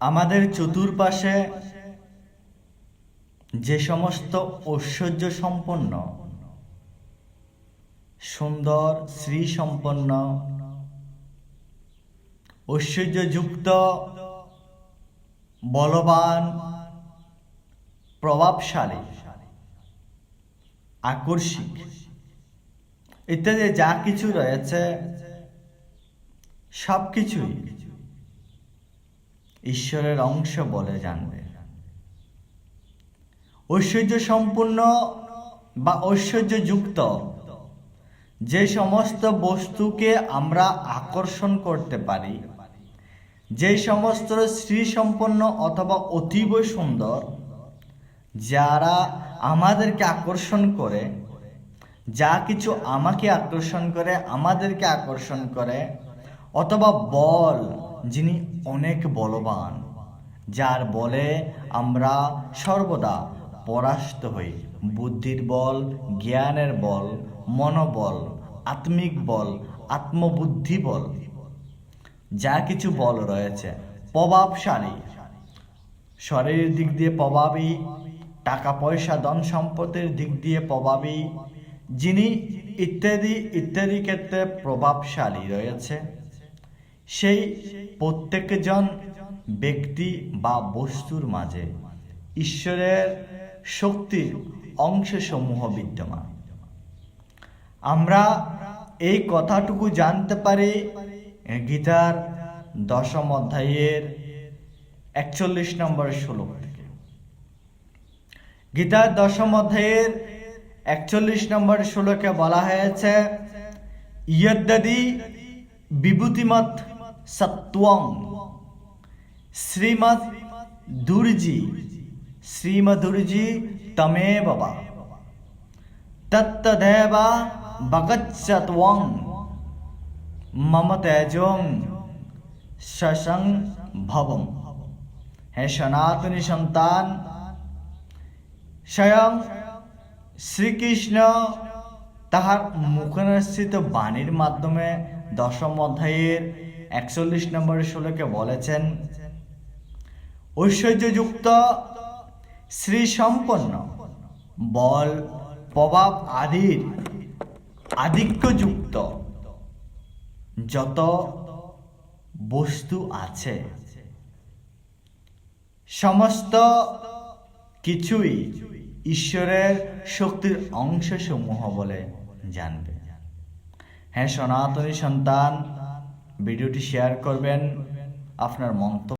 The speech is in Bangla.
আমাদের চতুর্পাশে যে সমস্ত ঐশ্বর্য সম্পন্ন, সুন্দর শ্রী সম্পন্ন ঐশ্বর্যযুক্ত, বলবান, প্রভাবশালী, আকর্ষিক ইত্যাদি যা কিছু রয়েছে সব কিছুই ঈশ্বরের অংশ বলে জানবে। ঐশ্বর্য সম্পূর্ণ বা ঐশ্বর্যযুক্ত, যে সমস্ত বস্তুকে আমরা আকর্ষণ করতে পারি, যে সমস্ত শ্রী সম্পন্ন অথবা অতীব সুন্দর, যারা আমাদেরকে আকর্ষণ করে, যা কিছু আমাকে আকর্ষণ করে, আমাদেরকে আকর্ষণ করে অথবা বল, যিনি অনেক বলবান, যার বলে আমরা সর্বদা পরাস্ত হই। বুদ্ধির বল, জ্ঞানের বল, মনোবল, আত্মিক বল, আত্মবুদ্ধি বল। যা কিছু বল রয়েছে, প্রভাবশালী। শরীরের দিক দিয়ে প্রভাবী টাকা পয়সা ধন সম্পদের দিক দিয়ে প্রভাবী, যিনি ইত্যাদি ইত্যাদি ক্ষেত্রে প্রভাবশালী রয়েছে। সেই প্রত্যেকজন ব্যক্তি বা বস্তুর মাঝে ঈশ্বরের শক্তির অংশসমূহ বিদ্যমান। আমরা এই কথাটুকু জানতে পারি গীতার দশম অধ্যায়ের একচল্লিশ নম্বর শ্লোক থেকে। গীতার দশম অধ্যায়ের একচল্লিশ নম্বর শ্লোকে বলা হয়েছে ইয়দ্দি বিভূতিমত সত্বং শ্রীমৎ দুর্জি শ্রীমধুর্জি তমে বাবা তত্তদেবা বগচ্ছত্বং মম তেজং শশং ভবম হে সনাতনী সন্তান স্বয়ং শ্রীকৃষ্ণ তাহার মুখনিশ্চিত বাণীর মাধ্যমে দশম অধ্যায়ের একচল্লিশ নম্বর শ্লোকে বলেছেন, ঐশ্বর্যযুক্ত শ্রী সম্পন্ন বল, প্রভাব আদির আধিক্যযুক্ত যত বস্তু আছে। সমস্ত কিছুই ঈশ্বরের শক্তির অংশসমূহ বলে জানবে। হ্যাঁ সনাতনী সন্তান ভিডিওটি শেয়ার করবেন। আপনার মন্তব্য